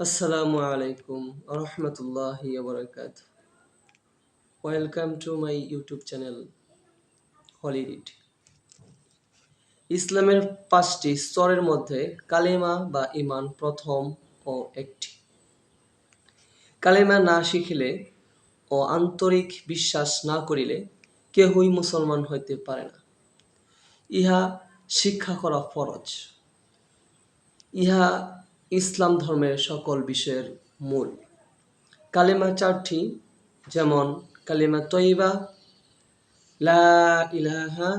Assalamu alaikum warahmatullahi wabarakatuh. Welcome to my YouTube channel Holiday. ইসলামের পাঁচটি স্তরের মধ্যে কালেমা বা ইমান প্রথম ও একটি কালেমা না শিখিলে ও আন্তরিক বিশ্বাস না করিলে কেহই মুসলমান হইতে পারে না ইহা শিক্ষা করা ফরজ ইহা ইসলাম ধর্মের সকল বিষয়ের মূল। কালেমা চারটি, যেমন কালেমা তৈবা, লা ইলাহা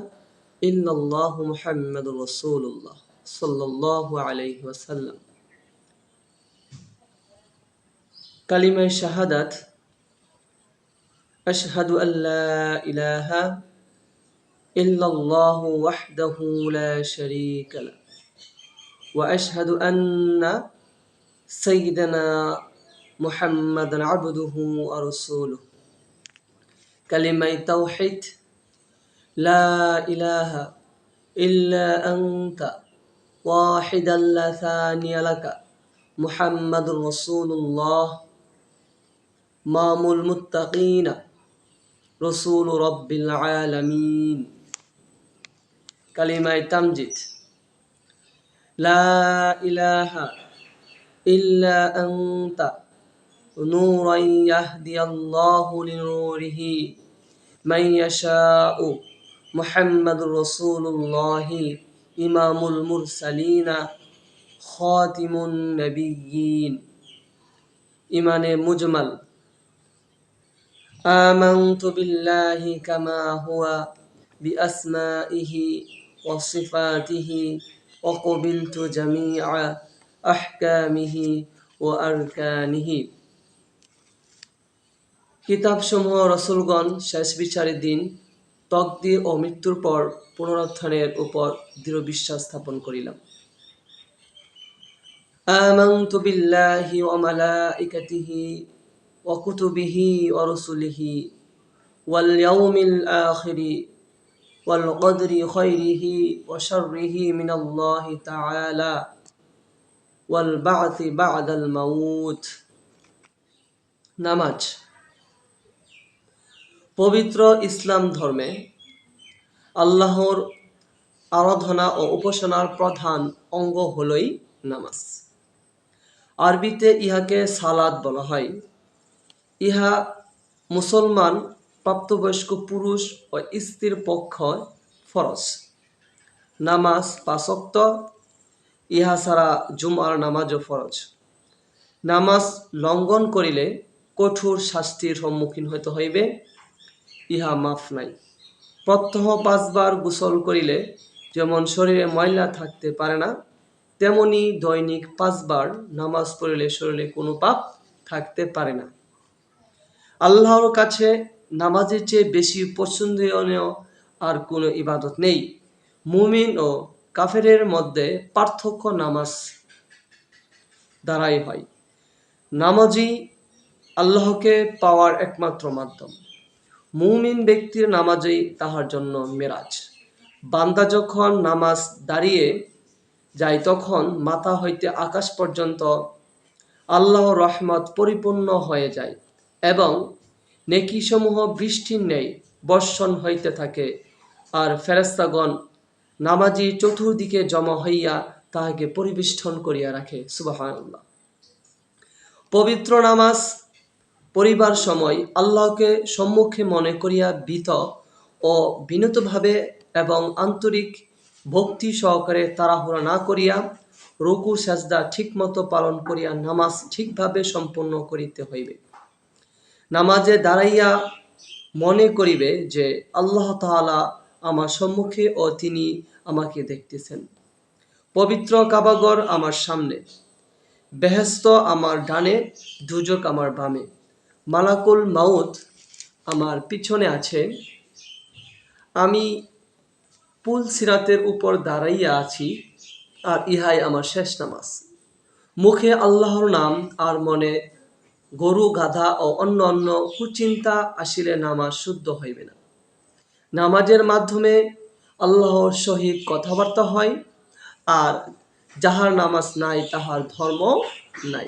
ইল্লাল্লাহ মুহাম্মাদুর আলাইহি ওয়াসাল্লাম। কালিমা শাহাদাত, আশহাদু আল্লা وأشهد أن سيدنا محمدا عبده ورسوله. كلمة توحيد. لا إله إلا أنت. واحدا لا ثاني لك. محمد رسول الله. مام المتقين. رسول رب العالمين. كلمة تمجد. لا إله إلا أنت نورا يهدي الله لنوره من يشاء محمد رسول الله إمام المرسلين خاتم النبيين إيمان مجمل آمنت بالله كما هو بأسمائه وصفاته وقبلت جميع أحكامه وأركانه কিতাবসমূহ রসুলগণ শেষ বিচারের দিন তকদির ও মৃত্যুর পর পুনরুত্থানের উপর দৃঢ় বিশ্বাস স্থাপন করিলাম آمنت بالله وملائكته وكتبه ورسله واليوم الآخر والقدر خيره وشره من الله تعالى والبعث بعد الموت নামাজ পবিত্র ইসলাম ধর্মে আল্লাহর আরাধনা ও উপাসনার প্রধান অঙ্গ হলই নামাজ আরবিতে ইহাকে সালাদ বলা হয় ইহা মুসলমান প্রাপ্তবয়স্ক পুরুষ ও স্ত্রীর পক্ষ ফরজ। নামাজ পাশক্ত ইহা ছাড়া জুমার নামাজও ফরজ। নামাজ লঙ্ঘন করিলে কঠোর শাস্তির সম্মুখীন হইতে হইবে, ইহা মাফ নাই। প্রত্যহ পাঁচবার গোসল করিলে যেমন শরীরে ময়লা থাকতে পারে না, তেমনি দৈনিক পাঁচবার নামাজ পড়িলে শরীরে কোনো পাপ থাকতে পারে না। আল্লাহর কাছে নামাজের চেয়ে বেশি পছন্দনীয় আর কোনো ইবাদত নেই। মুমিন ও কাফেরের মধ্যে পার্থক্য নামাজ দ্বারাই হয়। নামাজই আল্লাহকে পাওয়ার একমাত্র মাধ্যম। মুমিন ব্যক্তির নামাজই তাহার জন্য মেরাজ। বান্দা যখন নামাজ দাঁড়িয়ে যায়, তখন মাথা হইতে আকাশ পর্যন্ত আল্লাহর রহমত পরিপূর্ণ হয়ে যায় এবং নেকিসমূহ বৃষ্টির নেই, বর্ষণ হইতে থাকে। আর ফেরেস্তাগণ নামাজি চতুর্দিকে জমা হইয়া তাহাকে পরিবেষ্টন করিয়া রাখে। সুবাহান্লাহ পবিত্র নামাজ পরিবার সময় আল্লাহকে সম্মুখে মনে করিয়া ভীত ও বিনতভাবে এবং আন্তরিক ভক্তি সহকারে তাড়াহুড়া না করিয়া রুকু, সাজদা ঠিকমতো পালন করিয়া নামাজ ঠিকভাবে সম্পন্ন করিতে হইবে। নামাজে দাঁড়াইয়া মনে করিবে যে আল্লাহ তাআলা আমার সম্মুখে ও তিনি আমাকে দেখতেছেন। পবিত্র কাবাগর আমার সামনে বেহেস্ত আমার ডানে, দুজক আমার বামে, মালাকুল মাউত আমার পিছনে আছে। আমি পুল সিরাতের উপর দাঁড়াইয়া আছি আর ইহাই আমার শেষ নামাজ। মুখে আল্লাহর নাম আর মনে গরু, গাধা ও অন্য অন্য কুচিন্তা আসিলে নামাজ শুদ্ধ হইবে না। নামাজের মাধ্যমে আল্লাহর সহিত কথাবার্তা হয় আর যাহার নামাজ নাই তাহার ধর্ম নাই।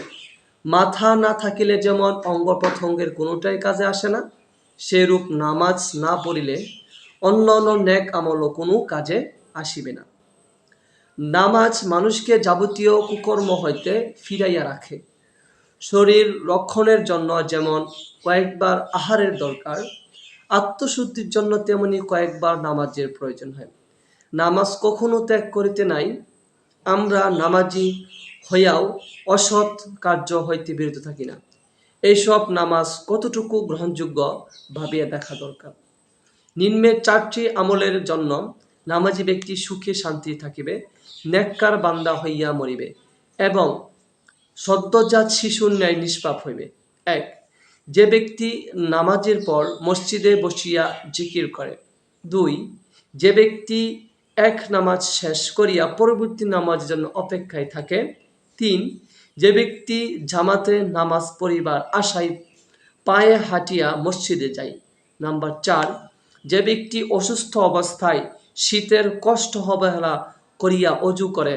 মাথা না থাকিলে যেমন অঙ্গ প্রত্যঙ্গের কোনোটাই কাজে আসে না, সেরূপ নামাজ না পড়িলে অন্য অন্য নেক আমলও কোনো কাজে আসিবে না। নামাজ মানুষকে যাবতীয় কুকর্ম হইতে ফিরাইয়া রাখে। শরীর রক্ষণের জন্য যেমন কয়েকবার আহারের দরকার, আত্মশুদ্ধির জন্য তেমনি কয়েকবার নামাজের প্রয়োজন হয়। নামাজ কখনো ত্যাগ করিতে নাই। আমরা নামাজি হইয়াও অসৎ কার্য হইতে বিরত থাকি না। এইসব নামাজ কতটুকু গ্রহণযোগ্য ভাবিয়া দেখা দরকার। নিম্নের চারটি আমলের জন্য নামাজি ব্যক্তি সুখে শান্তি থাকিবে নেককার বান্দা হইয়া মরিবে এবং সদ্যজাত শিশুর ন্যায় নিষ্পাপ হইবে। এক, যে ব্যক্তি নামাজের পর মসজিদে বসিয়া জিকির করে। দুই, যে ব্যক্তি এক নামাজ শেষ করিয়া পরবর্তী নামাজের জন্য অপেক্ষায় থাকে। তিন, যে ব্যক্তি জামাতে নামাজ পড়িবার আশায় পায়ে হাঁটিয়া মসজিদে যায়। নাম্বার চার, যে ব্যক্তি অসুস্থ অবস্থায় শীতের কষ্ট অবহেলা করিয়া অজু করে।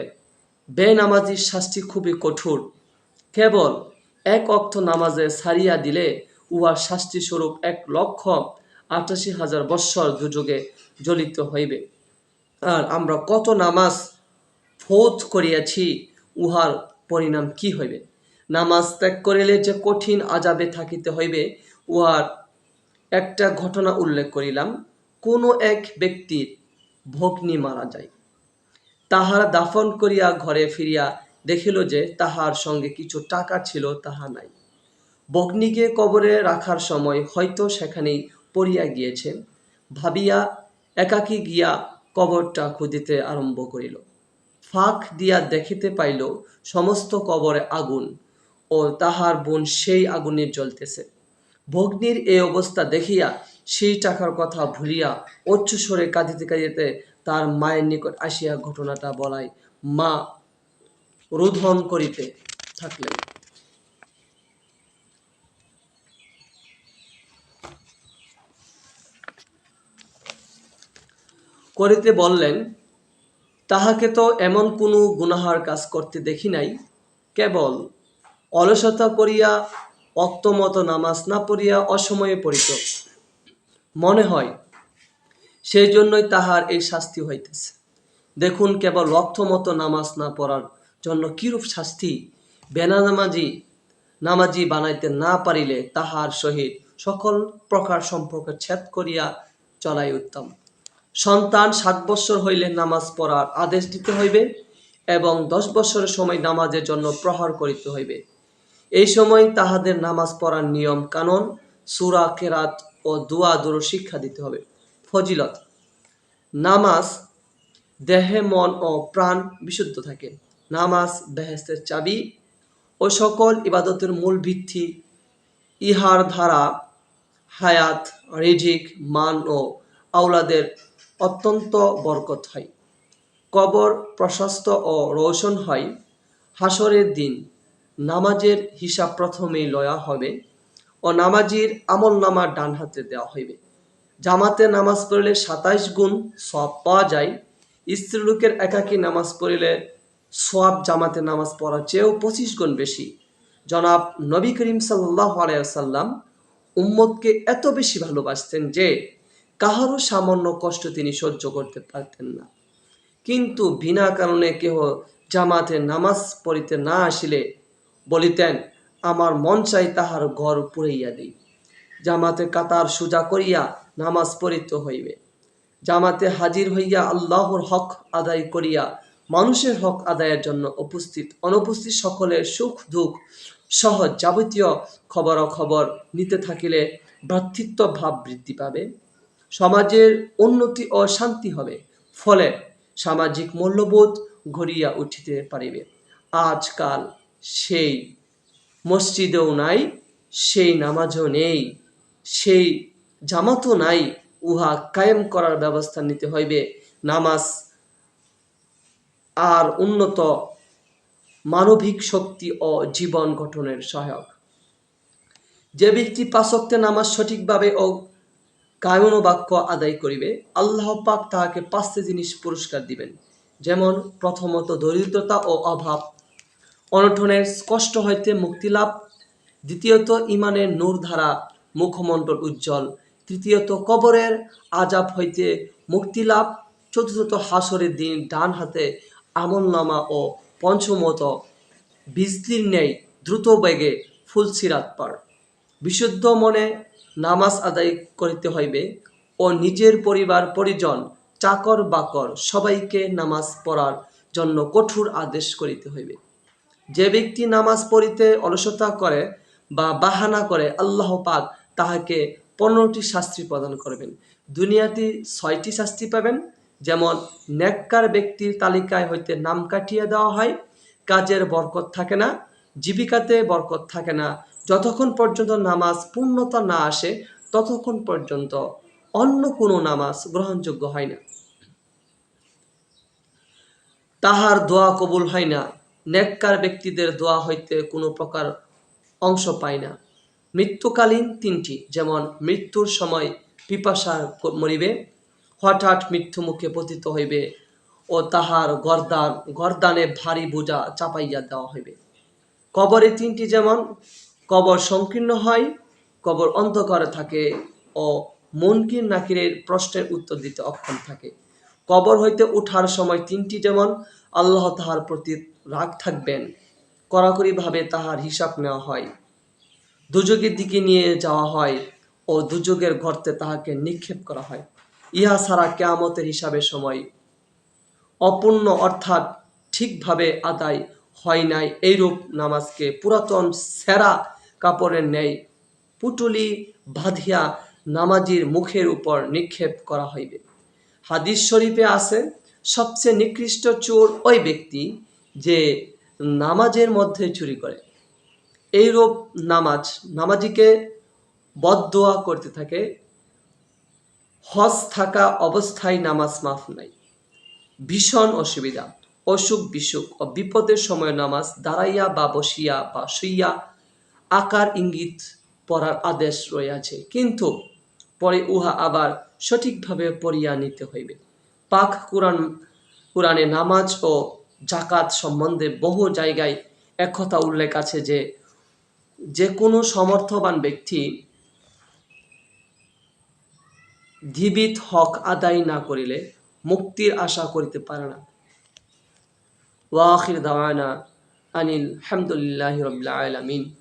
বেনামাজির শাস্তি খুবই কঠোর। কেবল এক অক্ত নামাজে সারিয়া দিলে উহার শাস্তি স্বরূপ এক লক্ষ আটাশি হাজার বৎসর দুযোগে জ্বলিত হইবে। আর আমরা কত নামাজ ফোধ করিয়াছি, উহার পরিণাম কি হইবে? নামাজ ত্যাগ করিলে যে কঠিন আজাবে থাকিতে হইবে, উহার একটা ঘটনা উল্লেখ করিলাম, কোনো এক ব্যক্তির ভগ্নী মারা যায়। তাহার দাফন করিয়া ঘরে ফিরিয়া দেখিল যে তাহার সঙ্গে কিছু টাকা ছিল, তাহা নাই। বগ্নিকে কবরে রাখার সময় হয়তো সেখানেই পড়িয়া গিয়েছে, ভাবিয়া একাকী গিয়া কবরটা খুঁজিতে আরম্ভ করিল। ফাঁক দিয়া দেখিতে পাইল সমস্ত কবরে আগুন ও তাহার বোন সেই আগুনে জ্বলতেছে। ভগ্নির এই অবস্থা দেখিয়া সেই টাকার কথা ভুলিয়া উচ্চস্বরে কাঁদিতে কাঁদিতে তার মায়ের নিকট আসিয়া ঘটনাটা বলায় মা রোধন করিতে থাকলেন। করিতে বললেন, তাহাকে তো এমন কোনো গুনাহার কাজ করতে দেখি নাই, কেবল অলসতা করিয়া অক্তমত নামাজ না পড়িয়া অসময়ে পড়িত। মনে হয় সেই জন্যই তাহার এই শাস্তি হইতেছে। দেখুন কেবল রক্তমতো নামাজ না পড়ার জন্য কিরূপ শাস্তি? বেনানামাজি নামাজি বানাইতে না পারিলে তাহার সহিত সকল প্রকার সম্পর্ক ছেদ করিয়া চলাই উত্তম। সন্তান সাত বৎসর হইলে নামাজ পড়ার আদেশ দিতে হইবে এবং দশ বৎসরের সময় নামাজের জন্য প্রহার করিতে হইবে। এই সময় তাহাদের নামাজ পড়ার নিয়ম কানুন, সুরা, কেরাত ও দোয়া দুরু শিক্ষা দিতে হবে। ফজিলত, নামাজ দেহে, মন ও প্রাণ বিশুদ্ধ থাকে। নামাজ, বেহেস্তের চাবি ও সকল ইবাদতের মূল ভিত্তি। ইহার ধারা, হায়াত, রিজিক, মান ও আওলাদের অত্যন্ত বরকত হয়। কবর প্রশস্ত ও রোশন হয়। হাসরের দিন নামাজের হিসাব প্রথমেই লয়া হবে ও নামাজির আমল নামা ডান হাতে দেওয়া হইবে। জামাতে নামাজ পড়িলে সাতাইশ গুণ সব পাওয়া যায়। স্ত্রীলোকের একাকী নামাজ পড়িলে সোয়াব জামাতে নামাজ পড়ার চেয়েও পঁচিশ গুণ বেশি। জনাব নবী করিম সাল্লাহ আলাইসাল্লাম উম্মতকে এত বেশি ভালোবাসতেন যে কাহারও সামান্য কষ্ট তিনি সহ্য করতে পারতেন না। কিন্তু বিনা কারণে কেহ জামাতে নামাজ পড়িতে না আসিলে বলিতেন, আমার মন চাই তাহার ঘর পুড়াইয়া দিই। জামাতে কাতার সুজা করিয়া নামাজ পড়িতে হইবে। জামাতে হাজির হইয়া আল্লাহর হক আদায় করিয়া মানুষের হক আদায়ের জন্য উপস্থিত, অনুপস্থিত সকলের সুখ, দুঃখ সহ যাবতীয় খবর খবর নিতে থাকিলে ভ্রাতৃত্ব ভাব বৃদ্ধি পাবে। সমাজের উন্নতি ও শান্তি হবে, ফলে সামাজিক মূল্যবোধ গড়িয়া উঠিতে পারিবে। আজকাল সেই মসজিদেও নাই, সেই নামাজও নেই, সেই জামাতও নাই, উহা কায়েম করার ব্যবস্থা নিতে হইবে। নামাজ আর উন্নত মানবিক শক্তি ও জীবন গঠনের সহায়ক। যে ব্যক্তি পাঁচক্তে নামাজ সঠিকভাবে ও কায়ন বাক্য আদায় করিবে, আল্লাহ পাক তাহাকে পাঁচটি জিনিস পুরস্কার দিবেন। যেমন, প্রথমত দরিদ্রতা ও অভাব। অনঠনের কষ্ট হইতে মুক্তিলাভ দ্বিতীয়ত ইমানের নূর ধারা মুখমণ্ডল উজ্জ্বল। তৃতীয়ত, কবরের আজাব হইতে মুক্তিলাভ চতুর্থত, হাসরের দিন ডান হাতে আমলনামা ও পঞ্চমত বিজলির ন্যায় দ্রুত বেগে ফুলসিরাত পার। বিশুদ্ধ মনে নামাজ আদায় করিতে হইবে ও নিজের পরিবার, পরিজন, চাকর বাকর সবাইকে নামাজ পড়ার জন্য কঠোর আদেশ করিতে হইবে। যে ব্যক্তি নামাজ পড়িতে অলসতা করে বা বাহানা করে আল্লাহ পাক তাহাকে পনেরোটি শাস্তি প্রদান করবেন। দুনিয়াতে ছয়টি শাস্তি পাবেন। যেমন নেককার ব্যক্তির তালিকায় হইতে নাম কাটিয়ে দেওয়া হয়, কাজের বরকত থাকে না, জীবিকাতে বরকত থাকে না। যতক্ষণ পর্যন্ত নামাজ পূর্ণতা না আসে, ততক্ষণ পর্যন্ত অন্য কোনো নামাজ গ্রহণযোগ্য হয় না। তাহার দোয়া কবুল হয় না, নেককার ব্যক্তিদের দোয়া হইতে কোনো প্রকার অংশ পায় না। মৃত্যুকালীন তিনটি, যেমন মৃত্যুর সময় পিপাসা মরিবে হঠাৎ মৃত্যু মুখে পতিত হইবে ও তাহার গরদান, গরদানে ভারী বোঝা চাপাইয়া দেওয়া হইবে। কবরে তিনটি যেমন, কবর সংকীর্ণ হয়, কবর অন্ধকারে থাকে ও মনকির নাকিরের প্রশ্নের উত্তর দিতে অক্ষম থাকে। কবর হইতে উঠার সময় তিনটি যেমন, আল্লাহ তাহার প্রতি রাগ থাকবেন, কড়াকড়িভাবে তাহার হিসাব নেওয়া হয়। দুযোগের দিকে নিয়ে যাওয়া হয় ও দুযোগের গর্তে তাহাকে নিক্ষেপ করা হয়। ইহা ছাড়া কেয়ামতের হিসাবে সময় অপূর্ণ অর্থাৎ ঠিকভাবে আদায় হয় নাই। এইরূপ নামাজকে পুরাতন সেরা কাপড়ের ন্যায় পুটুলি বাঁধিয়া নামাজির মুখের উপর নিক্ষেপ করা হইবে। হাদিস শরীফে আছে, সবচেয়ে নিকৃষ্ট চোর ওই ব্যক্তি যে নামাজের মধ্যে চুরি করে। এইরূপ নামাজ নামাজিকে বদদোয়া করতে থাকে হজ থাকা অবস্থায় নামাজ মাফ নাই। ভীষণ অসুবিধা। অসুখ বিসুখ ও বিপদের সময় নামাজ দাঁড়াইয়া বা বসিয়া বা শুইয়া আকার ইঙ্গিত পড়ার আদেশ রয়েছে। কিন্তু পরে উহা আবার সঠিকভাবে পড়িয়া নিতে হইবে। পাক কোরআন, কোরআনে নামাজ ও জাকাত সম্বন্ধে বহু জায়গায় একথা উল্লেখ আছে যে যে কোনো সমর্থবান ব্যক্তি জীবিত হক আদায় না করিলে মুক্তির আশা করিতে পারে না। ওয়াখির দাওয়ানা আনিল হামদুলিল্লাহ রবিল্লা আলামিন।